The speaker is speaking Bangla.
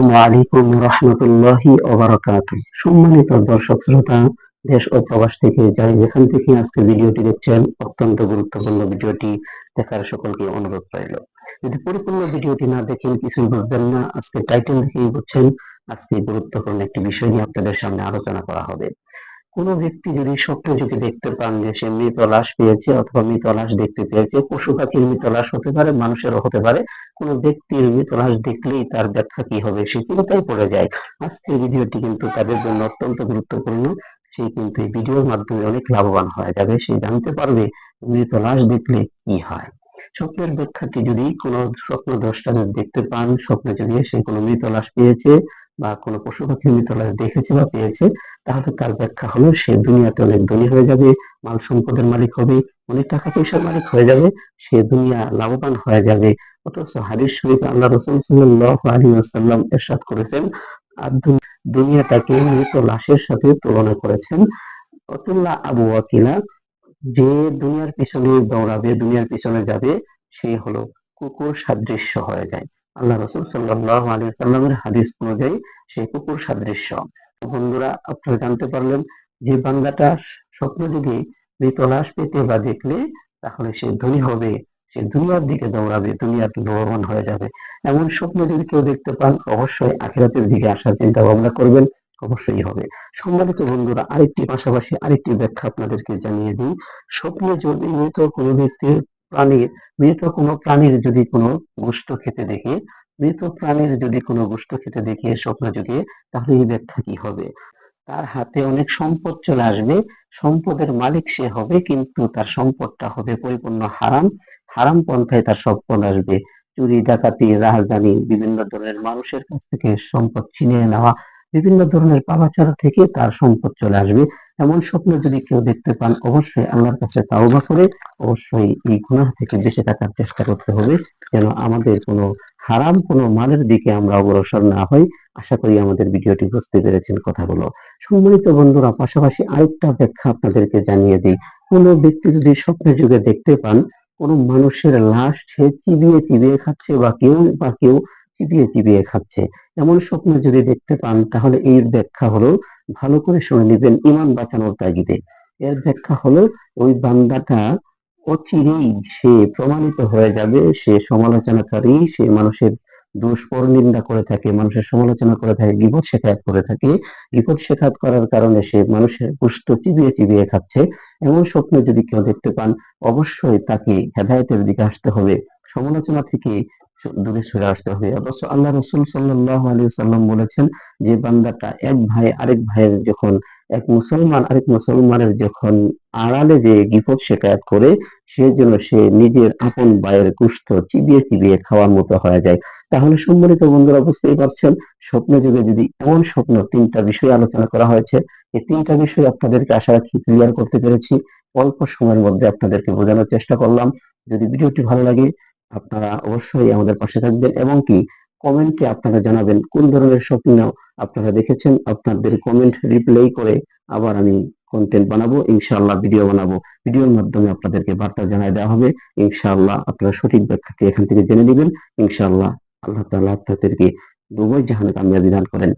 আসসালামু আলাইকুম রহমতুল্লাহি ওবারাকাতু সম্মানিত দর্শক শ্রোতা, দেশ ও প্রবাস থেকে যারা যেখান থেকে আজকে ভিডিওটি দেখছেন, অত্যন্ত গুরুত্বপূর্ণ ভিডিওটি দেখার সকলকে অনুরোধ রইল। যদি পরিপূর্ণ ভিডিওটি না দেখেন, কিছুই বুঝবেন না। আজকে টাইটেল দেখেই বুঝছেন, আজকে গুরুত্বপূর্ণ একটি বিষয় নিয়ে আপনাদের সামনে আলোচনা করা হবে। কোনো ব্যক্তি যদি স্বপ্ন যদি দেখতে পান যে সে মৃত লাশ পেয়েছে অথবা মৃত লাশ দেখতে পেয়েছে, পশু পাখির মৃত লাশ হতে পারে, মানুষেরও হতে পারে, কোনো ব্যক্তির মৃত লাশ দেখলেই তার ব্যাখ্যা কি হবে সে চিন্তায় পড়ে যায়। আজকের ভিডিওটি কিন্তু তাদের জন্য অত্যন্ত গুরুত্বপূর্ণ। সে কিন্তু এই ভিডিওর মাধ্যমে অনেক লাভবান হয়ে যাবে, সে জানতে পারবে মৃত লাশ দেখলে কি হয়। স্বপ্নের ব্যাখ্যাটি যদি কোনো স্বপ্ন দ্রষ্টা দেখতে পান, স্বপ্নে যদি সে কোনো মৃত লাশ পেয়েছে বা কোনো পশু পাখি মৃত লাশ দেখেছে বা পেয়েছে, তাহলে তার ব্যাখ্যা হলো সে দুনিয়াতে অনেক ধনী হয়ে যাবে, মাল সম্পদের মালিক হবে, অনেক টাকা পয়সার মালিক হয়ে যাবে, সে দুনিয়া লাভবান হয়ে যাবে। অথচ হাদিস শরীফ আল্লাহ রসুল সাল্লাল্লাহু আলাইহি ওয়াসাল্লাম ইরশাদ করেছেন, আর দুন- দুনিয়াটাকে মৃত লাশের সাথে তুলনা করেছেন। অতুল্লাহ আবু ওয়াকিলা, যে দুনিয়ার পিছনে দৌড়াবে, দুনিয়ার পিছনে যাবে, সে হলো কুকুর সাদৃশ্য হয়ে যায়। আল্লাহ রসুল সাল্লাহ আলী সাল্লামের হাদিস অনুযায়ী সে কুকুর সাদৃশ্য। বন্ধুরা, আপনারা জানতে পারলেন যে বান্দাটা স্বপ্ন যুগে মৃত পেতে বা দেখলে তাহলে সে ধনী হবে, সে দুনিয়ার দিকে দৌড়াবে, দুনিয়াতে লাভবান হয়ে যাবে। এমন স্বপ্ন যদি কেউ দেখতে পান, অবশ্যই আখিরাতের দিকে আসার চিন্তা ভাবনা করবেন, অবশ্যই হবে। সম্মানিত বন্ধুরা, আরেকটি পাশাপাশি আরেকটি ব্যাখ্যা আপনাদেরকে জানিয়ে দিই। স্বপ্নে যদি মৃত কোনো ব্যক্তির প্রাণীর, মৃত কোনো প্রাণীর যদি কোনো গোষ্ঠ খেতে দেখে, মৃত প্রাণীর যদি কোনো গোষ্ঠ খেতে দেখে স্বপ্ন যুগে তাহলে এই ব্যাখ্যা কি হবে? তার হাতে অনেক সম্পদ চলে আসবে, সম্পদের মালিক সে হবে, কিন্তু তার সম্পদটা হবে পরিপূর্ণ হারাম। হারাম পন্থায় তার সম্পদ আসবে। চুরি, ডাকাতি রাজধানী বিভিন্ন ধরনের মানুষের কাছ থেকে সম্পদ ছিনিয়ে নেওয়া, বিভিন্ন ধরনের পাপাচার থেকে তার সম্পদ চলে আসবে। এমন স্বপ্ন যদি কেউ দেখতে পান, অবশ্যই আল্লাহর কাছে তাওবা করে অবশ্যই এই গুনাহ থেকে বেঁচে থাকার চেষ্টা করতে হবে যেন আমাদের কোনো হারাম, কোনো মালের দিকে আমরা অগ্রসর না হই। আশা করি আমাদের ভিডিওটি বুঝতে পেরেছেন কথাগুলো। সম্মানিত বন্ধুরা, পাশাপাশি আরেকটা ব্যাখ্যা আপনাদেরকে জানিয়ে দিই। কোনো ব্যক্তি যদি স্বপ্নের যুগে দেখতে পান, কোনো মানুষের লাশ সে চিবিয়ে চিবিয়ে খাচ্ছে বা কেউ বা কেউ চিবিয়ে চিবিয়ে খাচ্ছে। এমন স্বপ্ন যদি দেখতে পান, তাহলে এর ব্যাখ্যা হলো, ভালো করে শুনে নেবেন ইমান বাঁচানোর তাগিদে। এর ব্যাখ্যা হলো, ওই বান্দাটা অচিরেই সে প্রমাণিত হয়ে যাবে, সে সমালোচনাকারী, সে মানুষের দোষ পরনিন্দা করে থাকে, মানুষের সমালোচনা করে থাকে, বিপদ শেখায়ত করে থাকে। বিপদ শেখায়ত করার কারণে সে মানুষের পুষ্ট চিবিয়ে চিবিয়ে খাচ্ছে। এমন স্বপ্ন যদি কেউ দেখতে পান, অবশ্যই তাকে হেদায়েতের দিকে আসতে হবে। সমালোচনা থেকে দূরে সরে আসতে হবে। অথচ আল্লাহ রসুল সাল্লাহ আলী সাল্লাম বলেছেন যে, বান্দাটা এক ভাই আরেক ভাইয়ের যখন, এক মুসলমান আরেক মুসলমানের যখন আড়ালে যে বিপদ শেখায়ত করে, সেজন্য সে নিজের আপন ভাইয়ের কুষ্ঠ চিবিয়ে চিবিয়ে খাওয়ার মতো হয়ে যায়। তাহলে সম্মানিত বন্ধুরা, বুঝতেই পারছেন, স্বপ্ন যুগে যদি এমন স্বপ্ন তিনটা বিষয় আলোচনা করা হয়েছে, এই তিনটা বিষয় আপনাদেরকে আশা রাখি ক্লিয়ার করতে পেরেছি। অল্প সময়ের মধ্যে আপনাদেরকে বোঝানোর চেষ্টা করলাম। যদি ভিডিওটি ভালো লাগে আপনারা অবশ্যই আমাদের পাশে থাকবেন এবং কি কমেন্টে আপনারা জানাবেন। কোন ধরনের স্বপ্ন আপনারা দেখেছেন? আপনাদের কমেন্ট রিপ্লাই করে আবার আমি কন্টেন্ট বানাবো, ইনশাআল্লাহ ভিডিও বানাবো। ভিডিওর মাধ্যমে আপনাদেরকে বার্তা জানাই দেওয়া হবে। ইনশাআল্লাহ আপনারা সঠিক ব্যাখ্যাটি এখান থেকে জেনে নেবেন। ইনশাআল্লাহ আল্লাহ তাআলা আপনাদেরকে দুবই জাহানে কামিয়াবি দান করেন।